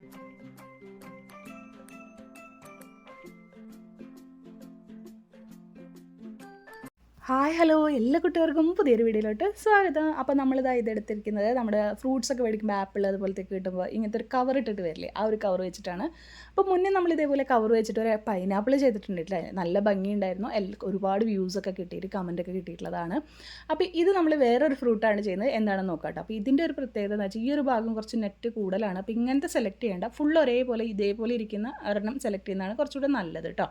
Música hi hello. എല്ലാ കുട്ടികൾക്കും പുതിയൊരു വീഡിയോയിലോട്ട് സ്വാഗതം. അപ്പോൾ നമ്മളിതാ ഇതെടുത്തിരിക്കുന്നത് നമ്മുടെ ഫ്രൂട്ട്സ് ഒക്കെ മേടിക്കുമ്പോൾ ആപ്പിൾ അതുപോലത്തെ കിട്ടുമ്പോൾ ഇങ്ങനത്തെ ഒരു കവർ ഇട്ടിട്ട് വരില്ലേ ആ ഒരു കവർ വെച്ചിട്ടാണ്. അപ്പോൾ മുന്നേ നമ്മൾ ഇതേപോലെ കവർ വെച്ചിട്ട് ഒരു പൈനാപ്പിൾ ചെയ്തിട്ടുണ്ടായിട്ടില്ല നല്ല ഭംഗിയുണ്ടായിരുന്നു. ഒരുപാട് വ്യൂസ് ഒക്കെ കിട്ടിയിട്ട് കമന്റ് ഒക്കെ കിട്ടിയിട്ടുള്ളതാണ്. അപ്പോൾ ഇത് നമ്മൾ വേറൊരു ഫ്രൂട്ടാണ് ചെയ്യുന്നത്. എന്താണെന്ന് നോക്കാം അപ്പോൾ ഇതിന്റെ ഒരു പ്രത്യേകത എന്ന് വെച്ചാൽ ഈ ഒരു ഭാഗം കുറച്ച് നെറ്റ് കൂടുതലാണ്. അപ്പോൾ ഇങ്ങനത്തെ സെലക്ട് ചെയ്യേണ്ട ഫുൾ ഒരേപോലെ ഇതേപോലെ ഇരിക്കുന്ന ഒരെണ്ണം സെലക്ട് ചെയ്യുന്നതാണ് കുറച്ചുകൂടെ നല്ലത് കേട്ടോ.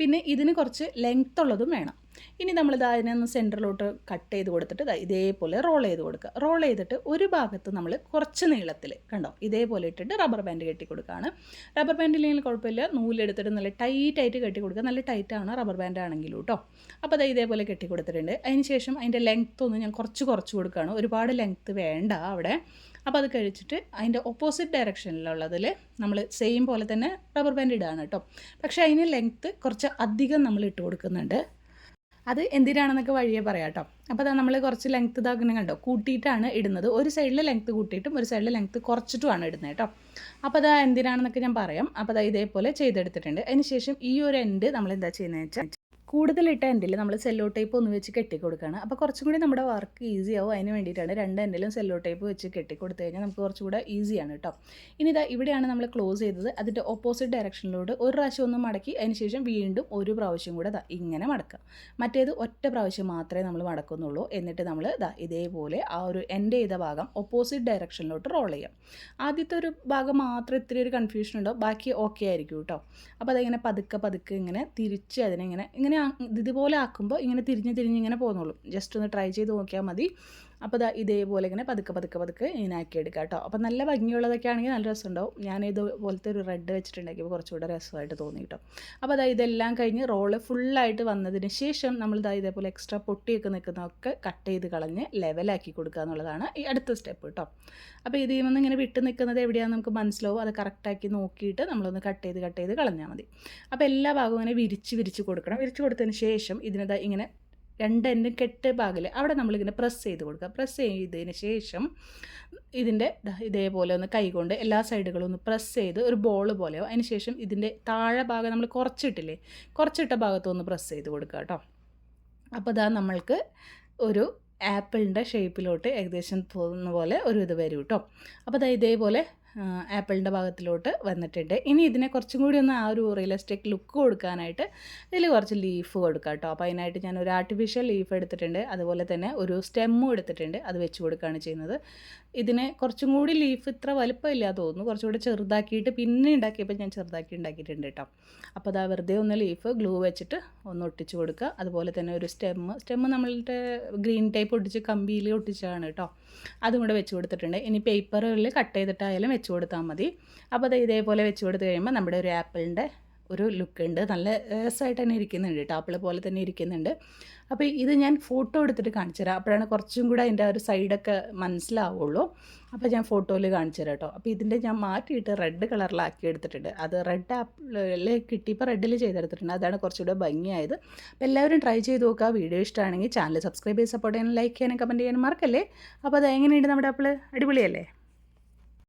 പിന്നെ ഇതിന് കുറച്ച് ലെങ്ത്തുള്ളതും വേണം. ഇനി നമ്മളിത് അതിനെ ഒന്ന് സെന്ററിലോട്ട് കട്ട് ചെയ്ത് കൊടുത്തിട്ട് ഇതേപോലെ റോൾ ചെയ്ത് കൊടുക്കുക. റോൾ ചെയ്തിട്ട് ഒരു ഭാഗത്ത് നമ്മൾ കുറച്ച് നീളത്തിൽ കണ്ടോ? ഇതേപോലെ ഇട്ടിട്ട് റബ്ബർ ബാൻഡ് കെട്ടി കൊടുക്കുകയാണ്. റബ്ബർ ബാൻഡ് ഇല്ലെങ്കിൽ കുഴപ്പമില്ല. നൂലെടുത്തിട്ട് നല്ല ടൈറ്റായിട്ട് കെട്ടി കൊടുക്കുക. നല്ല ടൈറ്റാണ് റബ്ബർ ബാൻഡ് ആണെങ്കിലും കേട്ടോ അപ്പോൾ അത് ഇതേപോലെ കെട്ടി കൊടുത്തിട്ടുണ്ട്. അതിന് ശേഷം അതിന്റെ ലെങ്ത്ത് ഒന്ന് ഞാൻ കുറച്ച് കുറച്ച് കൊടുക്കുകയാണ്. ഒരുപാട് ലെങ്ത്ത് വേണ്ട അവിടെ. അപ്പോൾ അത് കഴിച്ചിട്ട് അതിന്റെ ഓപ്പോസിറ്റ് ഡയറക്ഷനിലുള്ളതിൽ നമ്മൾ സെയിം പോലെ തന്നെ റബ്ബർ ബാൻഡ് ഇടുകയാണ് കേട്ടോ പക്ഷേ അതിന് ലെങ്ത്ത് കുറച്ച് അധികം നമ്മൾ ഇട്ട് കൊടുക്കുന്നുണ്ട്. അത് എന്തിനാണെന്നൊക്കെ വഴിയേ പറയാം കേട്ടോ അപ്പോൾ അതാ നമ്മൾ കുറച്ച് ലെങ്ത്ത് ഇതാക്കുന്ന കണ്ടോ? കൂട്ടിയിട്ടാണ് ഇടുന്നത്. ഒരു സൈഡിൽ ലെങ്ത്ത് കൂട്ടിയിട്ടും ഒരു സൈഡിൽ ലെങ്ത്ത് കുറച്ചിട്ടുമാണ് ഇടുന്നത് കേട്ടോ. അപ്പോൾ അതാ എന്തിനാണെന്നൊക്കെ ഞാൻ പറയാം. അപ്പോൾ അതാ ഇതേപോലെ ചെയ്തെടുത്തിട്ടുണ്ട്. അതിന് ശേഷം ഈ ഒരു എൻഡ് നമ്മൾ എന്താ ചെയ്യുന്നത് വെച്ചാൽ കൂടുതലിട്ട എൻഡിൽ നമ്മൾ സെല്ലോ ടൈപ്പ് ഒന്ന് വെച്ച് കെട്ടി കൊടുക്കുകയാണ് അപ്പോൾ കുറച്ചും കൂടി നമ്മുടെ വർക്ക് ഈസി ആവും അതിന് വേണ്ടിയിട്ടാണ് രണ്ട് എൻഡിലും സെല്ലോ ടൈപ്പ് വെച്ച് കെട്ടി കൊടുത്തു കഴിഞ്ഞാൽ നമുക്ക് കുറച്ചുകൂടെ ഈസിയാണ് കേട്ടോ ഇനി ഇതാ ഇവിടെയാണ് നമ്മൾ ക്ലോസ് ചെയ്തത്. അതിന്റെ ഓപ്പോസിറ്റ് ഡയറക്ഷനിലോട്ട് ഒരു പ്രാവശ്യം ഒന്ന് മടക്കി അതിന് ശേഷം വീണ്ടും ഒരു പ്രാവശ്യം കൂടെ ദാ ഇങ്ങനെ മടക്കാം. മറ്റേത് ഒറ്റ പ്രാവശ്യം മാത്രമേ നമ്മൾ മടക്കുന്നുള്ളൂ. എന്നിട്ട് നമ്മൾ ദാ ഇതേപോലെ ആ ഒരു എൻഡ് ചെയ്ത ഭാഗം ഓപ്പോസിറ്റ് ഡയറക്ഷനിലോട്ട് റോൾ ചെയ്യാം. ആദ്യത്തെ ഒരു ഭാഗം മാത്രം ഇത്തിരി ഒരു കൺഫ്യൂഷൻ ഉണ്ടോ? ബാക്കി ഓക്കെ ആയിരിക്കും കേട്ടോ അപ്പോൾ അതിങ്ങനെ പതുക്കെ പതുക്കെ ഇങ്ങനെ തിരിച്ച് അതിനെ ഇങ്ങനെ ഇങ്ങനെ ആ- ഇതുപോലെ ആക്കുമ്പോൾ ഇങ്ങനെ തിരിഞ്ഞ് തിരിഞ്ഞ് ഇങ്ങനെ പോകുന്നുള്ളൂ. ജസ്റ്റ് ഒന്ന് ട്രൈ ചെയ്ത് നോക്കിയാൽ മതി. അപ്പോൾ ദാ ഇതേപോലെ ഇങ്ങനെ പതുക്കെ പതുക്കെ പതുക്കെ ഇങ്ങനെ ആക്കി എടുക്കുക കേട്ടോ. അപ്പോൾ നല്ല ഭംഗിയുള്ളതൊക്കെ ആണെങ്കിൽ നല്ല രസമുണ്ടാവും. ഞാൻ ഇതുപോലത്തെ ഒരു റെഡ് വെച്ചിട്ടുണ്ടാക്കിയപ്പോൾ കുറച്ചുകൂടെ രസമായിട്ട് തോന്നി കേട്ടോ. അപ്പോൾ അതാ ഇതെല്ലാം കഴിഞ്ഞ് റോൾ ഫുള്ളായിട്ട് വന്നതിന് ശേഷം നമ്മൾ ഇതാ ഇതേപോലെ എക്സ്ട്രാ പൊട്ടിയൊക്കെ നിൽക്കുന്നതൊക്കെ കട്ട് ചെയ്ത് കളഞ്ഞ് ലെവലാക്കി കൊടുക്കുക എന്നുള്ളതാണ് ഈ അടുത്ത സ്റ്റെപ്പ് കേട്ടോ. അപ്പോൾ ഇതിൽ നിന്ന് ഇങ്ങനെ വിട്ട് നിൽക്കുന്നത് എവിടെയാണെന്ന് നമുക്ക് മനസ്സിലാവും. അത് കറക്റ്റാക്കി നോക്കിയിട്ട് നമ്മളൊന്ന് കട്ട് ചെയ്ത് കട്ട് ചെയ്ത് കളഞ്ഞാൽ മതി. അപ്പോൾ എല്ലാ ഭാഗവും ഇങ്ങനെ വിരിച്ച് വിരിച്ച് കൊടുക്കണം. വിരിച്ച് കൊടുത്തതിന് ശേഷം ഇതിനത് ഇങ്ങനെ രണ്ട് എൻഡും കെട്ട് ഭാഗിൽ അവിടെ നമ്മളിങ്ങനെ പ്രസ് ചെയ്ത് കൊടുക്കുക. പ്രസ് ചെയ്തതിന് ശേഷം ഇതിന്റെ ഇതേപോലെ ഒന്ന് കൈകൊണ്ട് എല്ലാ സൈഡുകളും ഒന്ന് പ്രസ് ചെയ്ത് ഒരു ബോൾ പോലെയോ അതിന് ശേഷം ഇതിന്റെ താഴെ ഭാഗം നമ്മൾ കുറച്ചിട്ടില്ലേ? കുറച്ചിട്ട ഭാഗത്തൊന്ന് പ്രസ് ചെയ്ത് കൊടുക്കുക കേട്ടോ. അപ്പോൾ ഇതാ നമ്മൾക്ക് ഒരു ആപ്പിളിന്റെ ഷേപ്പിലോട്ട് ഏകദേശം തോന്നുന്ന പോലെ ഒരു ഇത് വരും കേട്ടോ. അപ്പോൾ ദാ ഇതേപോലെ ആപ്പിളിന്റെ ഭാഗത്തിലോട്ട് വന്നിട്ടുണ്ട്. ഇനി ഇതിനെ കുറച്ചും കൂടി ഒന്ന് ആ ഒരു റിയലിസ്റ്റിക് ലുക്ക് കൊടുക്കാനായിട്ട് ഇതിൽ കുറച്ച് ലീഫ് കൊടുക്കാം കേട്ടോ. അപ്പോൾ അതിനായിട്ട് ഞാൻ ഒരു ആർട്ടിഫിഷ്യൽ ലീഫ് എടുത്തിട്ടുണ്ട്. അതുപോലെ തന്നെ ഒരു സ്റ്റെമ്മും എടുത്തിട്ടുണ്ട്. അത് വെച്ച് കൊടുക്കുകയാണ് ചെയ്യുന്നത്. ഇതിനെ കുറച്ചും കൂടി ലീഫ് ഇത്ര വലുപ്പമില്ല തോന്നുന്നു. കുറച്ചുകൂടി ചെറുതാക്കിയിട്ട് പിന്നെ ഉണ്ടാക്കിയപ്പോൾ ഞാൻ ചെറുതാക്കി ഉണ്ടാക്കിയിട്ടുണ്ട് കേട്ടോ. അപ്പോൾ അതാ വെറുതെ ഒന്ന് ലീഫ് ഗ്ലൂ വെച്ചിട്ട് ഒന്ന് ഒട്ടിച്ച് കൊടുക്കുക. അതുപോലെ തന്നെ ഒരു സ്റ്റെമ്മ് സ്റ്റെമ്മ് നമ്മളുടെ ഗ്രീൻ ടൈപ്പ് ഒട്ടിച്ച് കമ്പിയിൽ ഒട്ടിച്ചാണ് കേട്ടോ. അതും കൂടെ വെച്ച് കൊടുത്തിട്ടുണ്ട്. ഇനി പേപ്പറുകളിൽ കട്ട് ചെയ്തിട്ടായാലും വെച്ച് കൊടുത്താൽ മതി. അപ്പോൾ അത് ഇതേപോലെ വെച്ച് കൊടുത്ത് കഴിയുമ്പോൾ നമ്മുടെ ഒരു ആപ്പിളിന്റെ ഒരു ലുക്ക് ഉണ്ട്. നല്ല രസമായിട്ട് തന്നെ ഇരിക്കുന്നുണ്ട് കേട്ടോ. ആപ്പിൾ പോലെ തന്നെ ഇരിക്കുന്നുണ്ട്. അപ്പോൾ ഇത് ഞാൻ ഫോട്ടോ എടുത്തിട്ട് കാണിച്ചു തരാം. അപ്പോഴാണ് കുറച്ചും കൂടെ അതിന്റെ ഒരു സൈഡൊക്കെ മനസ്സിലാവുള്ളൂ. അപ്പോൾ ഞാൻ ഫോട്ടോയിൽ കാണിച്ചു തരാം കേട്ടോ. അപ്പോൾ ഇതിന്റെ ഞാൻ മാറ്റിയിട്ട് റെഡ് കളറിലാക്കി എടുത്തിട്ടുണ്ട്. അത് റെഡ് ആപ്പിളിൽ കിട്ടിയപ്പോൾ റെഡിൽ ചെയ്തെടുത്തിട്ടുണ്ട്. അതാണ് കുറച്ചുകൂടെ ഭംഗിയായത്. അപ്പോൾ എല്ലാവരും ട്രൈ ചെയ്ത് നോക്കുക. വീഡിയോ ഇഷ്ടമാണെങ്കിൽ ചാനൽ സബ്സ്ക്രൈബ് ചെയ്ത് സപ്പോർട്ട് ചെയ്യാനും ലൈക്ക് ചെയ്യാനും കമന്റ് ചെയ്യാനും മറക്കല്ലേ? അപ്പോൾ അത് എങ്ങനെയുണ്ട് നമ്മുടെ ആപ്പിൾ അടിപൊളിയല്ലേ?